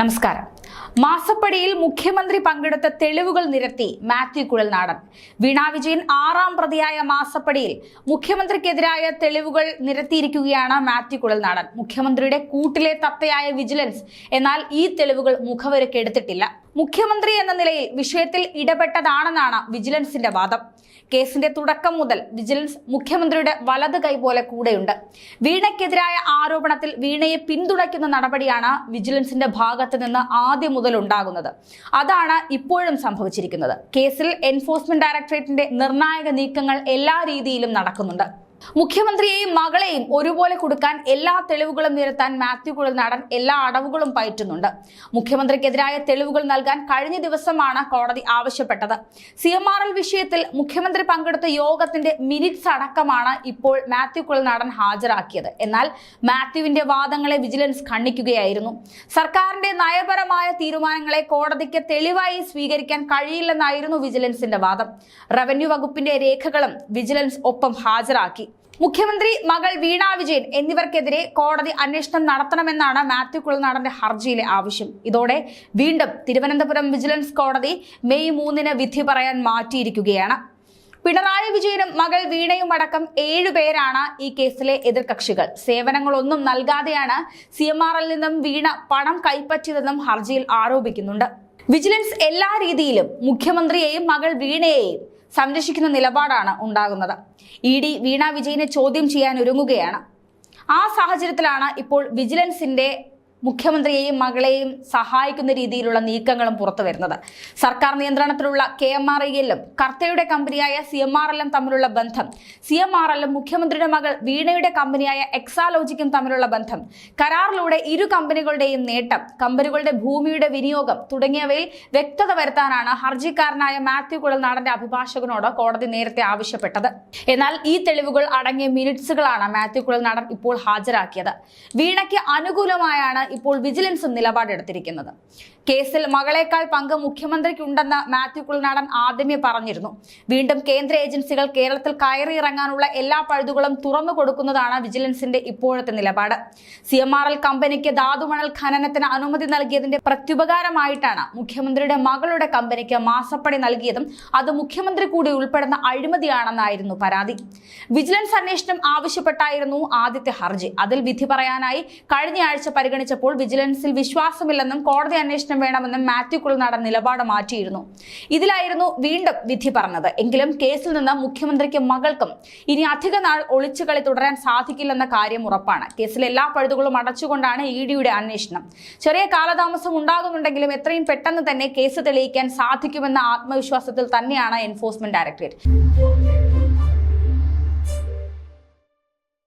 നമസ്കാരം. മാസപ്പടിയിൽ മുഖ്യമന്ത്രി പങ്കെടുത്ത തെളിവുകൾ നിരത്തി മാത്യു കുഴൽനാടൻ. വീണാ വിജയൻ ആറാം പ്രതിയായ മാസപ്പടിയിൽ മുഖ്യമന്ത്രിക്കെതിരായ തെളിവുകൾ നിരത്തിയിരിക്കുകയാണ് മാത്യു കുഴൽനാടൻ. മുഖ്യമന്ത്രിയുടെ കൂട്ടിലെ തത്തയായ വിജിലൻസ് എന്നാൽ ഈ തെളിവുകൾ മുഖവരക്കെടുത്തിട്ടില്ല മുഖ്യമന്ത്രി എന്ന നിലയിൽ വിഷയത്തിൽ ഇടപെട്ടതാണെന്നാണ് വിജിലൻസിന്റെ വാദം. കേസിന്റെ തുടക്കം മുതൽ വിജിലൻസ് മുഖ്യമന്ത്രിയുടെ വലത് കൈ പോലെ കൂടെയുണ്ട്. വീണയ്ക്കെതിരായ ആരോപണത്തിൽ വീണയെ പിന്തുണയ്ക്കുന്ന നടപടിയാണ് വിജിലൻസിന്റെ ഭാഗത്ത് നിന്ന് ആദ്യം മുതൽ ഉണ്ടാകുന്നത്. അതാണ് ഇപ്പോഴും സംഭവിച്ചിരിക്കുന്നത്. കേസിൽ എൻഫോഴ്സ്മെന്റ് ഡയറക്ടറേറ്റിന്റെ നിർണായക നീക്കങ്ങൾ എല്ലാ രീതിയിലും നടക്കുന്നുണ്ട്. മുഖ്യമന്ത്രിയെയും മകളെയും ഒരുപോലെ കൊടുക്കാൻ എല്ലാ തെളിവുകളും നിരത്താൻ മാത്യു കുഴൽ നടൻ എല്ലാ അടവുകളും പയറ്റുന്നുണ്ട്. മുഖ്യമന്ത്രിക്കെതിരായ തെളിവുകൾ നൽകാൻ കഴിഞ്ഞ ദിവസമാണ് കോടതി ആവശ്യപ്പെട്ടത്. സി വിഷയത്തിൽ മുഖ്യമന്ത്രി പങ്കെടുത്ത യോഗത്തിന്റെ മിനിറ്റ്സ് അടക്കമാണ് ഇപ്പോൾ മാത്യു കുഴൽ നടൻ ഹാജരാക്കിയത്. എന്നാൽ മാത്യുവിന്റെ വാദങ്ങളെ വിജിലൻസ് ഖണ്ഡിക്കുകയായിരുന്നു. സർക്കാരിന്റെ നയപരമായ തീരുമാനങ്ങളെ കോടതിക്ക് തെളിവായി സ്വീകരിക്കാൻ കഴിയില്ലെന്നായിരുന്നു വിജിലൻസിന്റെ വാദം. റവന്യൂ വകുപ്പിന്റെ രേഖകളും വിജിലൻസ് ഒപ്പം ഹാജരാക്കി. മുഖ്യമന്ത്രി മകൾ വീണ വിജയൻ എന്നിവർക്കെതിരെ കോടതി അന്വേഷണം നടത്തണമെന്നാണ് മാത്യു കുളനാടന്റെ ഹർജിയിലെ ആവശ്യം. ഇതോടെ വീണ്ടും തിരുവനന്തപുരം വിജിലൻസ് കോടതി മെയ് മൂന്നിന് വിധി പറയാൻ മാറ്റിയിരിക്കുകയാണ്. പിണറായി വിജയനും മകൾ വീണയും അടക്കം ഏഴുപേരാണ് ഈ കേസിലെ എതിർകക്ഷികൾ. സേവനങ്ങളൊന്നും നൽകാതെയാണ് സി എം ആർ നിന്നും വീണ പണം കൈപ്പറ്റിയതെന്നും ഹർജിയിൽ ആരോപിക്കുന്നുണ്ട്. വിജിലൻസ് എല്ലാ രീതിയിലും മുഖ്യമന്ത്രിയെയും മകൾ വീണയെയും സംരക്ഷിക്കുന്ന നിലപാടാണ് ഉണ്ടാകുന്നത്. ഇ ഡി വീണ വിജയനെ ചോദ്യം ചെയ്യാൻ ഒരുങ്ങുകയാണ്. ആ സാഹചര്യത്തിലാണ് ഇപ്പോൾ വിജിലൻസിന്റെ മുഖ്യമന്ത്രിയെയും മകളെയും സഹായിക്കുന്ന രീതിയിലുള്ള നീക്കങ്ങളും പുറത്തു വരുന്നത്. സർക്കാർ നിയന്ത്രണത്തിലുള്ള കെ എം ആർ ഐ എല്ലും കർത്തയുടെ കമ്പനിയായ സി എം ആർ എല്ലും തമ്മിലുള്ള ബന്ധം സി എം ആർ എല്ലും മുഖ്യമന്ത്രിയുടെ മകൾ വീണയുടെ കമ്പനിയായ എക്സാലോജിക്കും തമ്മിലുള്ള ബന്ധം കരാറിലൂടെ ഇരു കമ്പനികളുടെയും നേട്ടം കമ്പനികളുടെ ഭൂമിയുടെ വിനിയോഗം തുടങ്ങിയവയിൽ വ്യക്തത വരുത്താനാണ് ഹർജിക്കാരനായ മാത്യു കുഴൽനാടന്റെ അഭിഭാഷകനോട് കോടതി നേരത്തെ ആവശ്യപ്പെട്ടത്. എന്നാൽ ഈ തെളിവുകൾ അടങ്ങിയ മിനിറ്റ്സുകളാണ് മാത്യു കുഴൽനാടൻ ഇപ്പോൾ ഹാജരാക്കിയത്. വീണയ്ക്ക് അനുകൂലമായാണ് ഇപ്പോൾ വിജിലൻസും നിലപാടെടുത്തിരിക്കുന്നത്. കേസിൽ മകളേക്കാൾ പങ്ക് മുഖ്യമന്ത്രിക്കുണ്ടെന്ന് മാത്യു കുളനാടൻ ആദ്യമേ പറഞ്ഞിരുന്നു. വീണ്ടും കേന്ദ്ര ഏജൻസികൾ കേരളത്തിൽ കയറിയിറങ്ങാനുള്ള എല്ലാ പഴുതുകളും തുറന്നു കൊടുക്കുന്നതാണ് വിജിലൻസിന്റെ ഇപ്പോഴത്തെ നിലപാട്. സി കമ്പനിക്ക് ധാതുമണൽ ഖനനത്തിന് അനുമതി നൽകിയതിന്റെ പ്രത്യുപകാരമായിട്ടാണ് മുഖ്യമന്ത്രിയുടെ മകളുടെ കമ്പനിക്ക് മാസപ്പടി നൽകിയതും അത് മുഖ്യമന്ത്രി കൂടി ഉൾപ്പെടുന്ന അഴിമതിയാണെന്നായിരുന്നു പരാതി. വിജിലൻസ് അന്വേഷണം ആവശ്യപ്പെട്ടായിരുന്നു ആദ്യത്തെ ഹർജി. അതിൽ വിധി പറയാനായി കഴിഞ്ഞയാഴ്ച പരിഗണിച്ചപ്പോൾ വിജിലൻസിൽ വിശ്വാസമില്ലെന്നും കോടതി അന്വേഷണം വേണമെന്നും മാത്യു കുളനാടൻ നിലപാട് മാറ്റിയിരുന്നു. ഇതിലായിരുന്നു വീണ്ടും വിധി പറഞ്ഞത്. എങ്കിലും കേസിൽ നിന്ന് മുഖ്യമന്ത്രിക്ക് മകൾക്കും ഇനി അധിക നാൾ ഒളിച്ചുകളി തുടരാൻ സാധിക്കില്ലെന്ന കാര്യം ഉറപ്പാണ്. കേസിലെ എല്ലാ പഴുതുകളും അടച്ചുകൊണ്ടാണ് ഇ ഡിയുടെ അന്വേഷണം. ചെറിയ കാലതാമസം ഉണ്ടാകുന്നുണ്ടെങ്കിലും എത്രയും പെട്ടെന്ന് തന്നെ കേസ് തെളിയിക്കാൻ സാധിക്കുമെന്ന ആത്മവിശ്വാസത്തിൽ തന്നെയാണ് എൻഫോഴ്സ്മെന്റ് ഡയറക്ടറേറ്റ്.